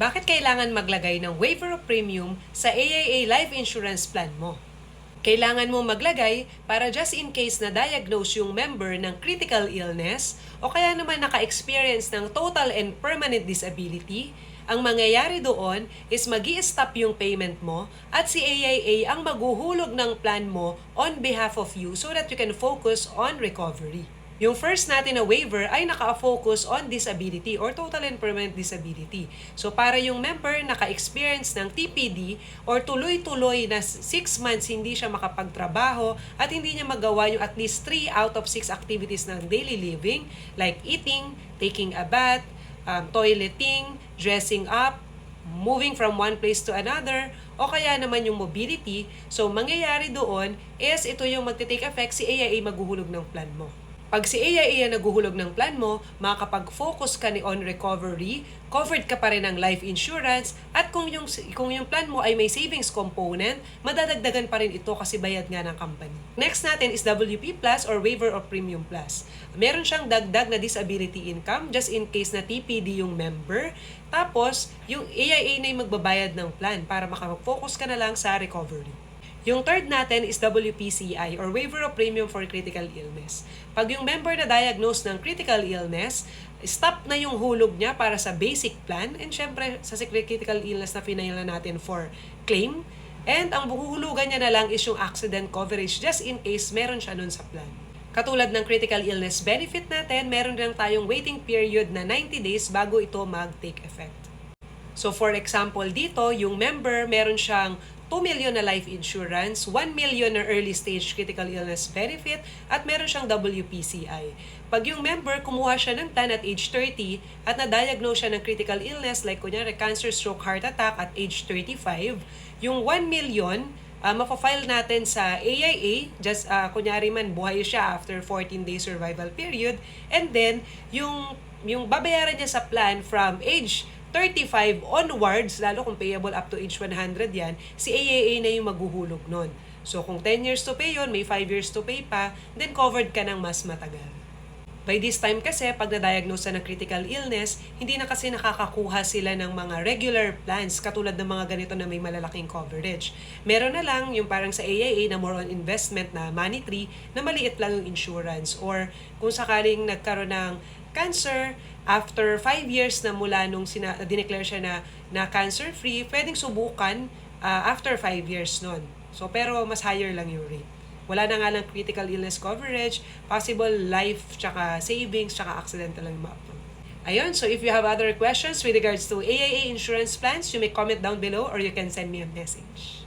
Bakit kailangan maglagay ng waiver of premium sa AIA life insurance plan mo? Kailangan mo maglagay para just in case na diagnose yung member ng critical illness o kaya naman naka-experience ng total and permanent disability, ang mangyayari doon is mag stop yung payment mo at si AIA ang maghuhulog ng plan mo on behalf of you so that you can focus on recovery. Yung first natin na waiver ay naka-focus on disability or total and permanent disability. So para yung member naka-experience ng TPD or tuloy-tuloy na 6 months hindi siya makapagtrabaho at hindi niya magawa yung at least 3 out of 6 activities ng daily living like eating, taking a bath, um, toileting, dressing up, moving from one place to another, o kaya naman yung mobility. So, mangyayari doon is ito yung magte-take effect, si AIA maghuhulog ng plan mo. Pag si ang naguhulog ng plan mo, makakapag-focus ka ni on recovery, covered ka pa rin ng life insurance, at kung yung, kung yung plan mo ay may savings component, madadagdagan pa rin ito kasi bayad nga ng company. Next natin is WP Plus or Waiver of Premium Plus. Meron siyang dagdag na disability income just in case na TPD yung member. Tapos, yung AIA na yung magbabayad ng plan para makapag-focus ka na lang sa recovery. Yung third natin is WPCI or Waiver of Premium for Critical Illness. Pag yung member na diagnose ng critical illness, stop na yung hulog niya para sa basic plan and syempre sa critical illness na final na natin for claim. And ang buhuhulugan niya na lang is yung accident coverage just in case meron siya nun sa plan. Katulad ng critical illness benefit natin, meron lang tayong waiting period na 90 days bago ito mag-take effect. So for example dito, yung member meron siyang 2 million na life insurance, 1 million na early stage critical illness benefit, at meron siyang WPCI. Pag yung member kumuha siya ng plan at age 30 at na-diagnose siya ng critical illness like kunyari cancer, stroke, heart attack at age 35, yung 1 million uh, mapafile natin sa AIA, just uh, kunyari man buhay siya after 14 day survival period, and then yung yung babayaran niya sa plan from age 35 onwards, lalo kung payable up to age 100 yan, si AAA na yung maghuhulog nun. So kung 10 years to pay yon may 5 years to pay pa, then covered ka ng mas matagal. By this time kasi, pag na-diagnose ng critical illness, hindi na kasi nakakakuha sila ng mga regular plans katulad ng mga ganito na may malalaking coverage. Meron na lang yung parang sa AIA na more on investment na money tree na maliit lang yung insurance or kung sakaling nagkaroon ng cancer, after 5 years na mula nung sina, dineclare siya na, na cancer-free, pwedeng subukan uh, after 5 years nun. So, pero mas higher lang yung rate. Wala na nga lang critical illness coverage, possible life, tsaka savings, tsaka accidental lang ma Ayun, so if you have other questions with regards to AIA insurance plans, you may comment down below or you can send me a message.